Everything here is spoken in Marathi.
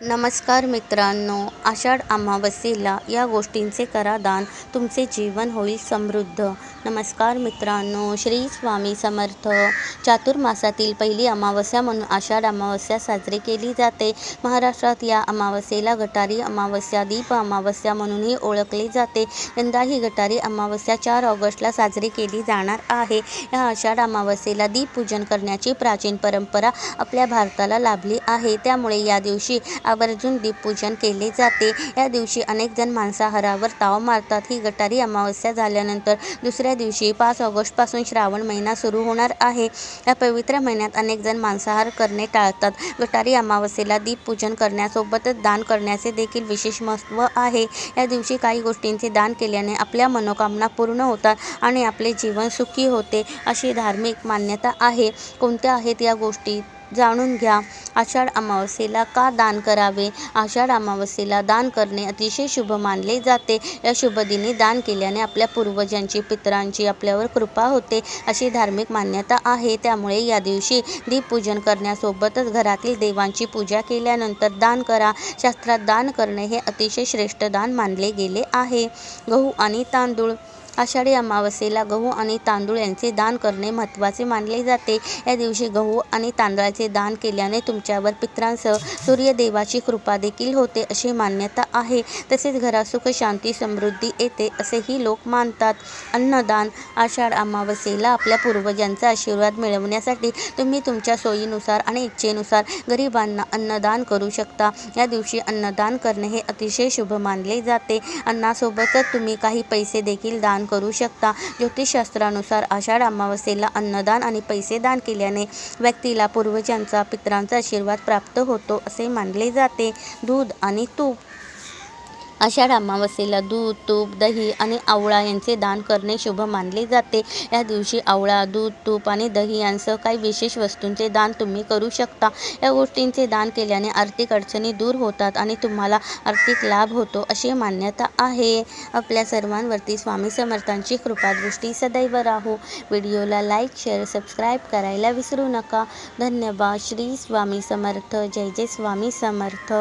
नमस्कार मित्रांनो आषाढ अमावस्येला या गोष्टींचे करा दान तुमचे जीवन होईल समृद्ध. नमस्कार मित्रांनो श्री स्वामी समर्थ. चातुर्मासातील पहिली अमावस्या म्हणून आषाढ अमावस्या साजरी केली जाते. महाराष्ट्रात या अमावस्येला गटारी अमावस्या दीप अमावस्या म्हणूनही ओळखली जाते. यंदा ही गटारी अमावस्या चार ऑगस्टला साजरी केली जाणार आहे. या आषाढ अमावस्येला दीपपूजन करण्याची प्राचीन परंपरा आपल्या भारताला लाभली आहे. त्यामुळे या दिवशी आवर्जून दीपपूजन केले जाते. या दिवशी अनेक जण मांसाहारावर ताव मारतात. ही गटारी अमावस्या झाल्यानंतर दुसऱ्या दिवशी पाच ऑगस्टपासून श्रावण महिना सुरू होणार आहे. या पवित्र महिन्यात अनेक जण मांसाहार करणे टाळतात. गटारी अमावस्येला दीपपूजन करण्यासोबतच दान करण्याचे देखील विशेष महत्त्व आहे. या दिवशी काही गोष्टींचे दान केल्याने आपल्या मनोकामना पूर्ण होतात आणि आपले जीवन सुखी होते अशी धार्मिक मान्यता आहे. कोणत्या आहेत या गोष्टी? जाणून घ्या. आषाढ अमावस्येला का दान करावे? आषाढ अमावस्येला दान करणे अतिशय शुभ मानले जाते. या शुभदिनी दान केल्याने आपल्या पूर्वजांची पितरांची आपल्यावर कृपा होते अशी धार्मिक मान्यता आहे. त्यामुळे या दिवशी दीपपूजन करण्यासोबतच घरातील देवांची पूजा केल्यानंतर दान करा. शास्त्रात दान करणे हे अतिशय श्रेष्ठ दान मानले गेले आहे. गहू आणि तांदूळ आषाढी अमावस्येला गहू आणि तांदूळ यांचे दान करणे महत्त्वाचे मानले जाते. या दिवशी गहू आणि तांदळाचे दान केल्याने तुमच्यावर पित्रांसह सूर्यदेवाची कृपा देखील होते अशी मान्यता आहे. तसेच घरात सुख शांती समृद्धी येते असेही लोक मानतात. अन्नदान आषाढ अमावस्येला आपल्या पूर्वजांचा आशीर्वाद मिळवण्यासाठी तुम्ही तुमच्या सोयीनुसार आणि इच्छेनुसार गरिबांना अन्नदान करू शकता. या दिवशी अन्नदान करणे हे अतिशय शुभ मानले जाते. अन्नासोबतच तुम्ही काही पैसे देखील दान करू शकता. ज्योतिषशास्त्रानुसार आषाढ अमावस्येला अन्नदान आणि पैसे दान केल्याने व्यक्तीला पूर्वजांचा पितरांचा आशीर्वाद प्राप्त होतो असे मानले जाते. दूध आणि तूप आषाढ अमावस्येला दूध तूप दही आणि आवळा यांचे दान करणे शुभ मानले जाते. या दिवशी आवळा दूध तूप आणि दही यांसह काही विशेष वस्तूंचे दान तुम्ही करू शकता. या गोष्टींचे दान केल्याने आर्थिक अडचणी दूर होतात आणि तुम्हाला आर्थिक लाभ होतो अशी मान्यता आहे. आपल्या सर्वांवरती स्वामी समर्थांची कृपादृष्टी सदैव राहो. व्हिडिओला लाईक शेअर सबस्क्राईब करायला विसरू नका. धन्यवाद. श्री स्वामी समर्थ. जय जय स्वामी समर्थ.